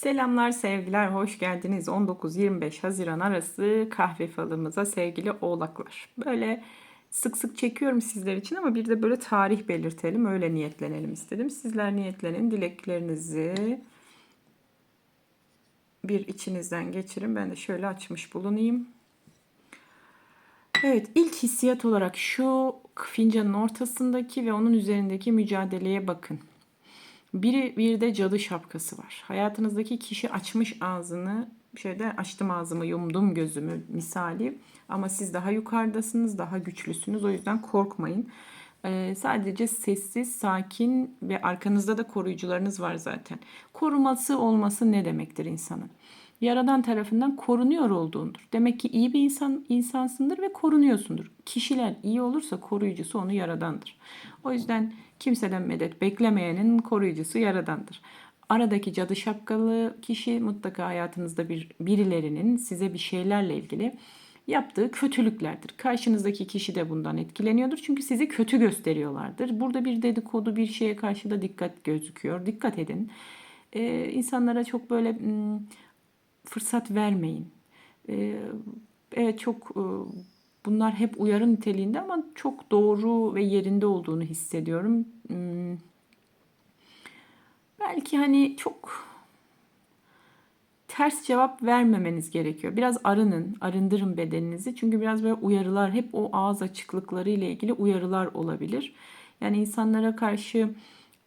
Selamlar, sevgiler, hoş geldiniz. 19-25 Haziran arası kahve falımıza sevgili oğlaklar. Böyle sık sık çekiyorum sizler için ama bir de böyle tarih belirtelim, öyle niyetlenelim istedim. Sizler niyetlenin, dileklerinizi bir içinizden geçirin. Ben de şöyle açmış bulunayım. Evet, ilk hissiyat olarak şu fincanın ortasındaki ve onun üzerindeki mücadeleye bakın. Biri bir de cadı şapkası var. Hayatınızdaki kişi açmış ağzını, şeyde açtım ağzımı, yumdum gözümü misali. Ama siz daha yukarıdasınız, daha güçlüsünüz. O yüzden korkmayın. Ee, sadece sessiz, sakin ve arkanızda da koruyucularınız var zaten. Koruması olması ne demektir insanın? Yaradan tarafından korunuyor olduğundur. Demek ki iyi bir insan insansındır ve korunuyorsundur. Kişiler iyi olursa koruyucusu onu yaradandır. O yüzden kimseden medet beklemeyenin koruyucusu yaradandır. Aradaki cadı şapkalı kişi mutlaka hayatınızda bir birilerinin size bir şeylerle ilgili yaptığı kötülüklerdir. Karşınızdaki kişi de bundan etkileniyordur. Çünkü sizi kötü gösteriyorlardır. Burada bir dedikodu bir şeye karşı da dikkat gözüküyor. Dikkat edin. Ee, insanlara çok böyle hmm, fırsat vermeyin. Evet çok e, bunlar hep uyarı niteliğinde ama çok doğru ve yerinde olduğunu hissediyorum. Hmm, belki hani çok ters cevap vermemeniz gerekiyor. Biraz arının, arındırın bedeninizi. Çünkü biraz böyle uyarılar, hep o ağız açıklıkları ile ilgili uyarılar olabilir. Yani insanlara karşı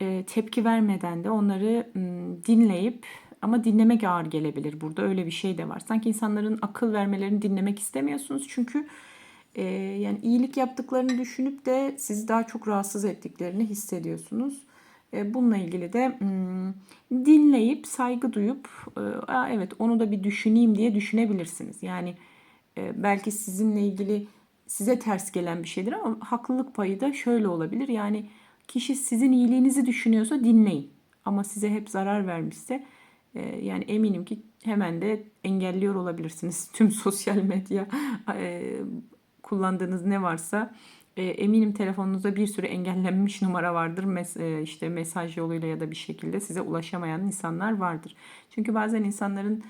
e, tepki vermeden de onları m, dinleyip ama dinlemek ağır gelebilir burada. Öyle bir şey de var. Sanki insanların akıl vermelerini dinlemek istemiyorsunuz. Çünkü e, yani iyilik yaptıklarını düşünüp de sizi daha çok rahatsız ettiklerini hissediyorsunuz. E, bununla ilgili de hmm, dinleyip saygı duyup e, evet onu da bir düşüneyim diye düşünebilirsiniz. Yani e, belki sizinle ilgili size ters gelen bir şeydir ama haklılık payı da şöyle olabilir. Yani kişi sizin iyiliğinizi düşünüyorsa dinleyin. Ama size hep zarar vermişse yani eminim ki hemen de engelliyor olabilirsiniz. Tüm sosyal medya e, kullandığınız ne varsa e, eminim telefonunuzda bir sürü engellenmiş numara vardır. Mes e, işte mesaj yoluyla ya da bir şekilde size ulaşamayan insanlar vardır. Çünkü bazen insanların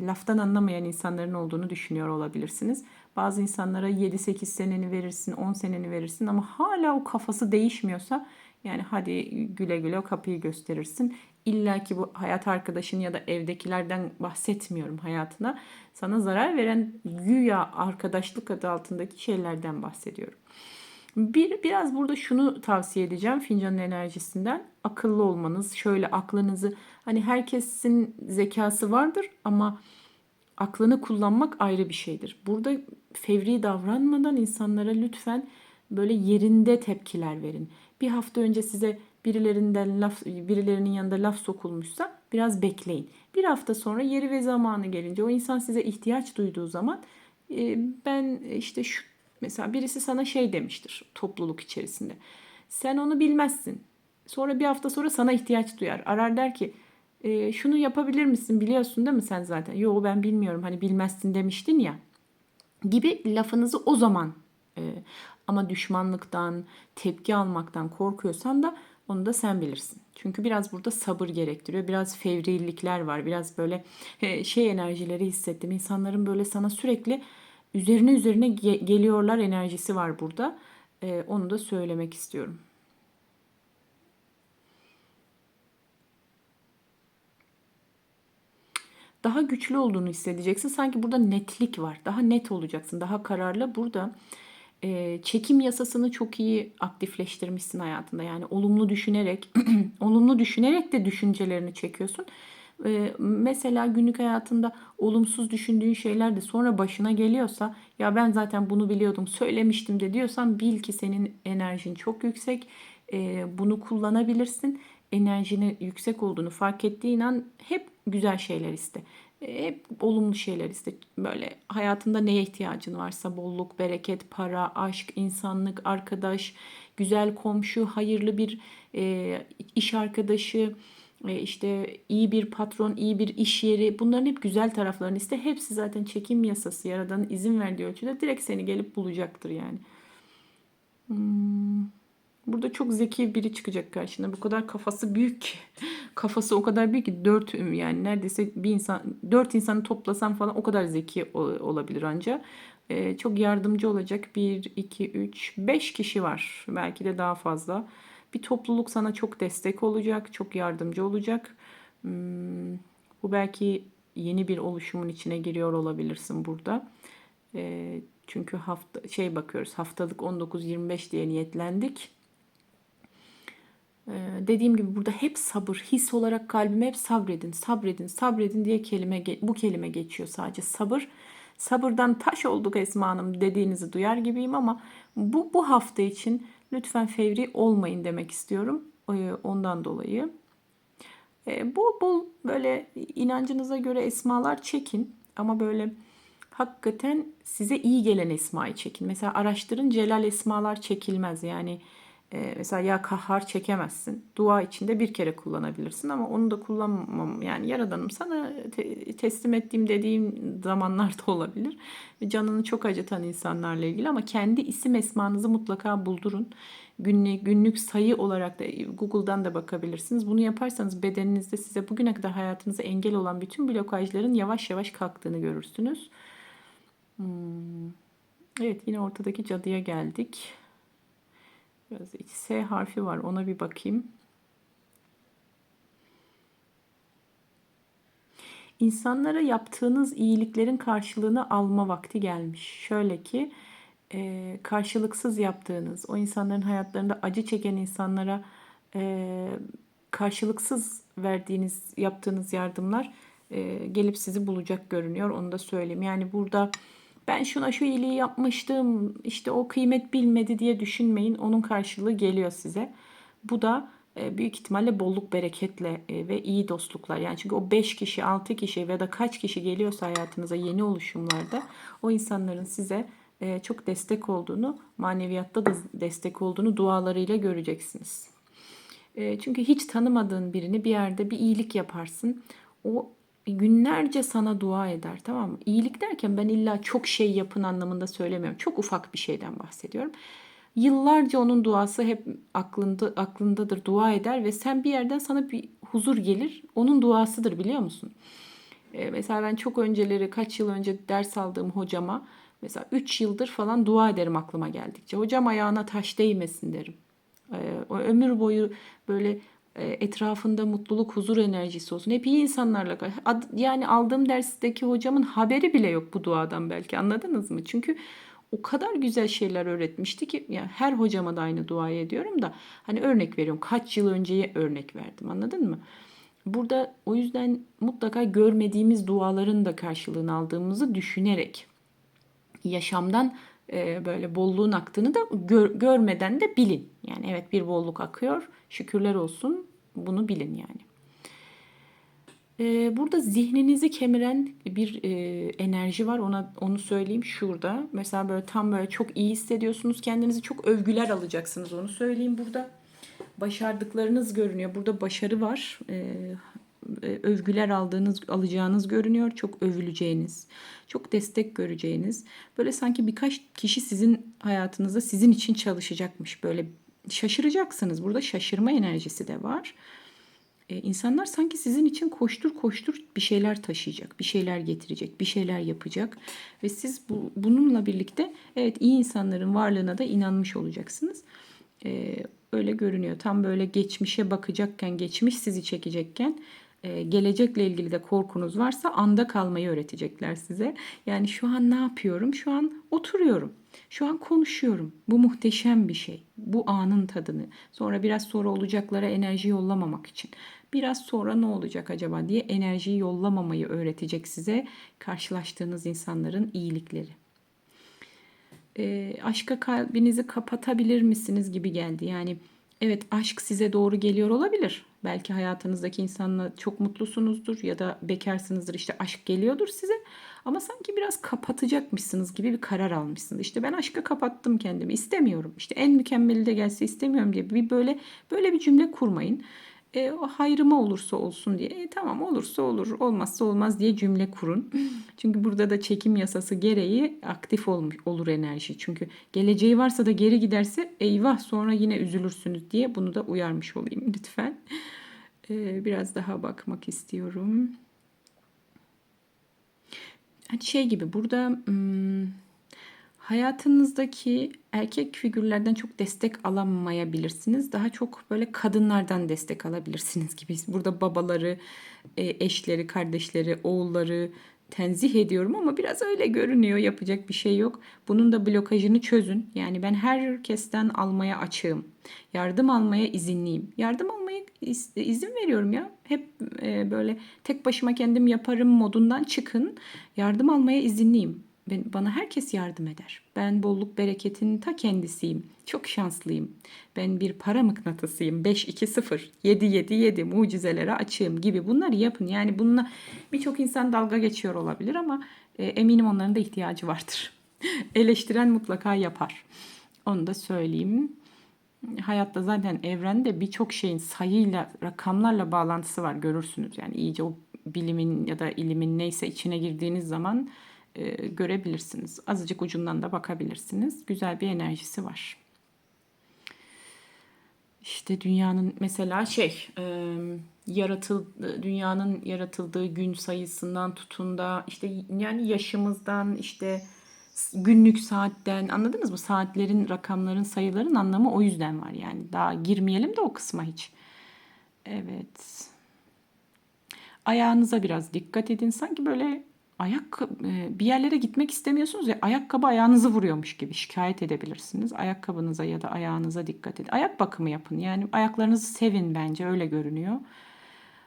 laftan anlamayan insanların olduğunu düşünüyor olabilirsiniz. Bazı insanlara 7-8 seneni verirsin, 10 seneni verirsin ama hala o kafası değişmiyorsa yani hadi güle güle o kapıyı gösterirsin. İlla ki bu hayat arkadaşın ya da evdekilerden bahsetmiyorum hayatına. Sana zarar veren güya arkadaşlık adı altındaki şeylerden bahsediyorum. Bir, biraz burada şunu tavsiye edeceğim fincanın enerjisinden. Akıllı olmanız, şöyle aklınızı hani herkesin zekası vardır ama aklını kullanmak ayrı bir şeydir. Burada fevri davranmadan insanlara lütfen böyle yerinde tepkiler verin. Bir hafta önce size birilerinden laf birilerinin yanında laf sokulmuşsa biraz bekleyin. Bir hafta sonra yeri ve zamanı gelince o insan size ihtiyaç duyduğu zaman e, ben işte şu mesela birisi sana şey demiştir topluluk içerisinde. Sen onu bilmezsin. Sonra bir hafta sonra sana ihtiyaç duyar. Arar der ki e, şunu yapabilir misin biliyorsun değil mi sen zaten? Yo ben bilmiyorum hani bilmezsin demiştin ya gibi lafınızı o zaman e, ama düşmanlıktan, tepki almaktan korkuyorsan da onu da sen bilirsin. Çünkü biraz burada sabır gerektiriyor. Biraz fevrilikler var. Biraz böyle şey enerjileri hissettim. İnsanların böyle sana sürekli üzerine üzerine geliyorlar enerjisi var burada. E, onu da söylemek istiyorum. Daha güçlü olduğunu hissedeceksin. Sanki burada netlik var. Daha net olacaksın. Daha kararlı. Burada e, çekim yasasını çok iyi aktifleştirmişsin hayatında. Yani olumlu düşünerek, olumlu düşünerek de düşüncelerini çekiyorsun. E, mesela günlük hayatında olumsuz düşündüğün şeyler de sonra başına geliyorsa ya ben zaten bunu biliyordum söylemiştim de diyorsan bil ki senin enerjin çok yüksek. E, bunu kullanabilirsin. Enerjinin yüksek olduğunu fark ettiğin an hep güzel şeyler iste. Hep olumlu şeyler iste. Böyle hayatında neye ihtiyacın varsa bolluk, bereket, para, aşk, insanlık, arkadaş, güzel komşu, hayırlı bir e, iş arkadaşı, e, işte iyi bir patron, iyi bir iş yeri bunların hep güzel taraflarını iste. Hepsi zaten çekim yasası yaradan izin verdiği ölçüde direkt seni gelip bulacaktır yani. Hmm. Burada çok zeki biri çıkacak karşına. Bu kadar kafası büyük ki. Kafası o kadar büyük ki dört yani neredeyse bir insan dört insanı toplasan falan o kadar zeki ol- olabilir anca. Ee, çok yardımcı olacak bir, iki, üç, beş kişi var. Belki de daha fazla. Bir topluluk sana çok destek olacak, çok yardımcı olacak. Hmm, bu belki yeni bir oluşumun içine giriyor olabilirsin burada. Ee, çünkü hafta şey bakıyoruz haftalık 19-25 diye niyetlendik. Ee, dediğim gibi burada hep sabır, his olarak kalbime hep sabredin, sabredin, sabredin diye kelime bu kelime geçiyor sadece sabır. Sabırdan taş olduk Esma Hanım dediğinizi duyar gibiyim ama bu bu hafta için lütfen fevri olmayın demek istiyorum. Ee, ondan dolayı. Ee, bol bol böyle inancınıza göre esmalar çekin ama böyle hakikaten size iyi gelen esmayı çekin. Mesela araştırın celal esmalar çekilmez. Yani e, mesela ya kahhar çekemezsin. Dua içinde bir kere kullanabilirsin ama onu da kullanmam. Yani yaradanım sana te- teslim ettiğim dediğim zamanlar da olabilir. Canını çok acıtan insanlarla ilgili ama kendi isim esmanızı mutlaka buldurun. Günlük, günlük sayı olarak da Google'dan da bakabilirsiniz. Bunu yaparsanız bedeninizde size bugüne kadar hayatınıza engel olan bütün blokajların yavaş yavaş kalktığını görürsünüz. Evet yine ortadaki cadıya geldik. Biraz S harfi var ona bir bakayım. İnsanlara yaptığınız iyiliklerin karşılığını alma vakti gelmiş. Şöyle ki e, karşılıksız yaptığınız, o insanların hayatlarında acı çeken insanlara e, karşılıksız verdiğiniz, yaptığınız yardımlar e, gelip sizi bulacak görünüyor. Onu da söyleyeyim. Yani burada ben şuna şu iyiliği yapmıştım, işte o kıymet bilmedi diye düşünmeyin. Onun karşılığı geliyor size. Bu da e, büyük ihtimalle bolluk bereketle e, ve iyi dostluklar. Yani çünkü o 5 kişi, 6 kişi ya da kaç kişi geliyorsa hayatınıza yeni oluşumlarda o insanların size e, çok destek olduğunu, maneviyatta da destek olduğunu dualarıyla göreceksiniz. Çünkü hiç tanımadığın birini bir yerde bir iyilik yaparsın. O günlerce sana dua eder tamam mı? İyilik derken ben illa çok şey yapın anlamında söylemiyorum. Çok ufak bir şeyden bahsediyorum. Yıllarca onun duası hep aklında aklındadır, dua eder ve sen bir yerden sana bir huzur gelir. Onun duasıdır biliyor musun? Ee, mesela ben çok önceleri kaç yıl önce ders aldığım hocama mesela 3 yıldır falan dua ederim aklıma geldikçe. Hocam ayağına taş değmesin derim. Ee, o ömür boyu böyle etrafında mutluluk, huzur enerjisi olsun. Hep iyi insanlarla. Yani aldığım dersteki hocamın haberi bile yok bu duadan belki anladınız mı? Çünkü o kadar güzel şeyler öğretmişti ki yani her hocama da aynı duayı ediyorum da hani örnek veriyorum kaç yıl önceye örnek verdim anladın mı? Burada o yüzden mutlaka görmediğimiz duaların da karşılığını aldığımızı düşünerek yaşamdan e, böyle bolluğun aktığını da gör, görmeden de bilin. Yani evet bir bolluk akıyor şükürler olsun bunu bilin yani. Ee, burada zihninizi kemiren bir e, enerji var. Ona onu söyleyeyim şurada. Mesela böyle tam böyle çok iyi hissediyorsunuz. Kendinizi çok övgüler alacaksınız. Onu söyleyeyim burada. Başardıklarınız görünüyor. Burada başarı var. Övgüler aldığınız alacağınız görünüyor. Çok övüleceğiniz, çok destek göreceğiniz. Böyle sanki birkaç kişi sizin hayatınızda sizin için çalışacakmış. Böyle şaşıracaksınız. Burada şaşırma enerjisi de var. Ee, insanlar sanki sizin için koştur koştur bir şeyler taşıyacak, bir şeyler getirecek, bir şeyler yapacak ve siz bu, bununla birlikte evet iyi insanların varlığına da inanmış olacaksınız. Ee, öyle görünüyor. Tam böyle geçmişe bakacakken, geçmiş sizi çekecekken e, gelecekle ilgili de korkunuz varsa anda kalmayı öğretecekler size. Yani şu an ne yapıyorum? Şu an oturuyorum. Şu an konuşuyorum. Bu muhteşem bir şey. Bu anın tadını. Sonra biraz sonra olacaklara enerji yollamamak için. Biraz sonra ne olacak acaba diye enerjiyi yollamamayı öğretecek size karşılaştığınız insanların iyilikleri. E, aşka kalbinizi kapatabilir misiniz gibi geldi. Yani evet aşk size doğru geliyor olabilir. Belki hayatınızdaki insanla çok mutlusunuzdur ya da bekarsınızdır işte aşk geliyordur size. Ama sanki biraz kapatacakmışsınız gibi bir karar almışsınız. İşte ben aşka kapattım kendimi istemiyorum. İşte en mükemmeli de gelse istemiyorum diye bir böyle böyle bir cümle kurmayın. E, o hayrıma olursa olsun diye. E, tamam olursa olur, olmazsa olmaz diye cümle kurun. Çünkü burada da çekim yasası gereği aktif olmuş olur enerji. Çünkü geleceği varsa da geri giderse eyvah sonra yine üzülürsünüz diye bunu da uyarmış olayım lütfen. E, biraz daha bakmak istiyorum. Hani şey gibi burada hayatınızdaki erkek figürlerden çok destek alamayabilirsiniz. Daha çok böyle kadınlardan destek alabilirsiniz gibi. Burada babaları, e, eşleri, kardeşleri, oğulları tenzih ediyorum ama biraz öyle görünüyor. Yapacak bir şey yok. Bunun da blokajını çözün. Yani ben herkesten almaya açığım. Yardım almaya izinliyim. Yardım almaya iz- izin veriyorum ya. Hep e, böyle tek başıma kendim yaparım modundan çıkın. Yardım almaya izinliyim. Bana herkes yardım eder. Ben bolluk bereketin ta kendisiyim. Çok şanslıyım. Ben bir para mıknatısıyım. 5-2-0, 7-7-7 mucizelere açığım gibi bunları yapın. Yani bununla birçok insan dalga geçiyor olabilir ama e, eminim onların da ihtiyacı vardır. Eleştiren mutlaka yapar. Onu da söyleyeyim. Hayatta zaten evrende birçok şeyin sayıyla, rakamlarla bağlantısı var görürsünüz. Yani iyice o bilimin ya da ilimin neyse içine girdiğiniz zaman e, görebilirsiniz. Azıcık ucundan da bakabilirsiniz. Güzel bir enerjisi var. İşte dünyanın mesela şey e, yaratıl dünyanın yaratıldığı gün sayısından tutun da işte yani yaşımızdan işte günlük saatten anladınız mı? Saatlerin, rakamların, sayıların anlamı o yüzden var yani. Daha girmeyelim de o kısma hiç. Evet. Ayağınıza biraz dikkat edin. Sanki böyle ayak e, bir yerlere gitmek istemiyorsunuz ya ayakkabı ayağınızı vuruyormuş gibi şikayet edebilirsiniz. Ayakkabınıza ya da ayağınıza dikkat edin. Ayak bakımı yapın. Yani ayaklarınızı sevin bence öyle görünüyor.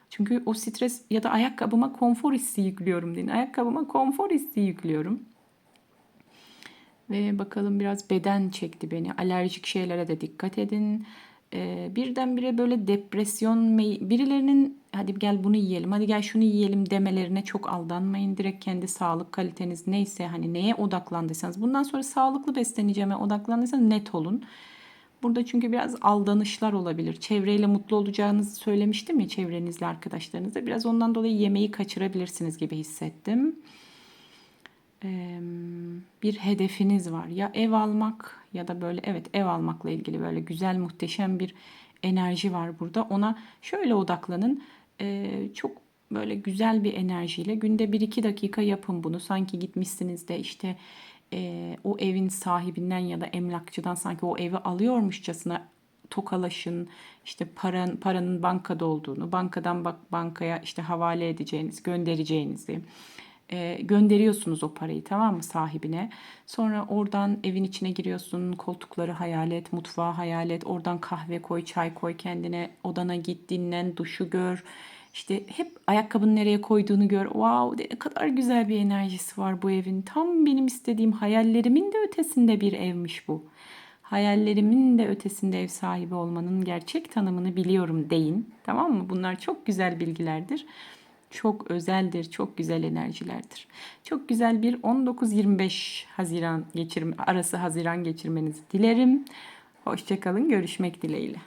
Çünkü o stres ya da ayakkabıma konfor hissi yüklüyorum deyin. Ayakkabıma konfor hissi yüklüyorum. Ve bakalım biraz beden çekti beni. Alerjik şeylere de dikkat edin. Ee, birdenbire böyle depresyon, birilerinin hadi gel bunu yiyelim, hadi gel şunu yiyelim demelerine çok aldanmayın. Direkt kendi sağlık kaliteniz neyse hani neye odaklandıysanız bundan sonra sağlıklı besleneceğime odaklandıysanız net olun. Burada çünkü biraz aldanışlar olabilir. Çevreyle mutlu olacağınızı söylemiştim ya çevrenizle arkadaşlarınızla. Biraz ondan dolayı yemeği kaçırabilirsiniz gibi hissettim bir hedefiniz var. Ya ev almak ya da böyle evet ev almakla ilgili böyle güzel muhteşem bir enerji var burada. Ona şöyle odaklanın. Çok böyle güzel bir enerjiyle günde 1-2 dakika yapın bunu. Sanki gitmişsiniz de işte o evin sahibinden ya da emlakçıdan sanki o evi alıyormuşçasına tokalaşın. İşte paran, paranın bankada olduğunu, bankadan bak bankaya işte havale edeceğiniz, göndereceğinizi e, gönderiyorsunuz o parayı tamam mı sahibine. Sonra oradan evin içine giriyorsun. Koltukları hayal et, mutfağı hayal et. Oradan kahve koy, çay koy kendine. Odana git, dinlen, duşu gör. İşte hep ayakkabını nereye koyduğunu gör. Wow ne kadar güzel bir enerjisi var bu evin. Tam benim istediğim hayallerimin de ötesinde bir evmiş bu. Hayallerimin de ötesinde ev sahibi olmanın gerçek tanımını biliyorum deyin. Tamam mı? Bunlar çok güzel bilgilerdir çok özeldir, çok güzel enerjilerdir. Çok güzel bir 19-25 Haziran geçirme arası Haziran geçirmenizi dilerim. Hoşçakalın, görüşmek dileğiyle.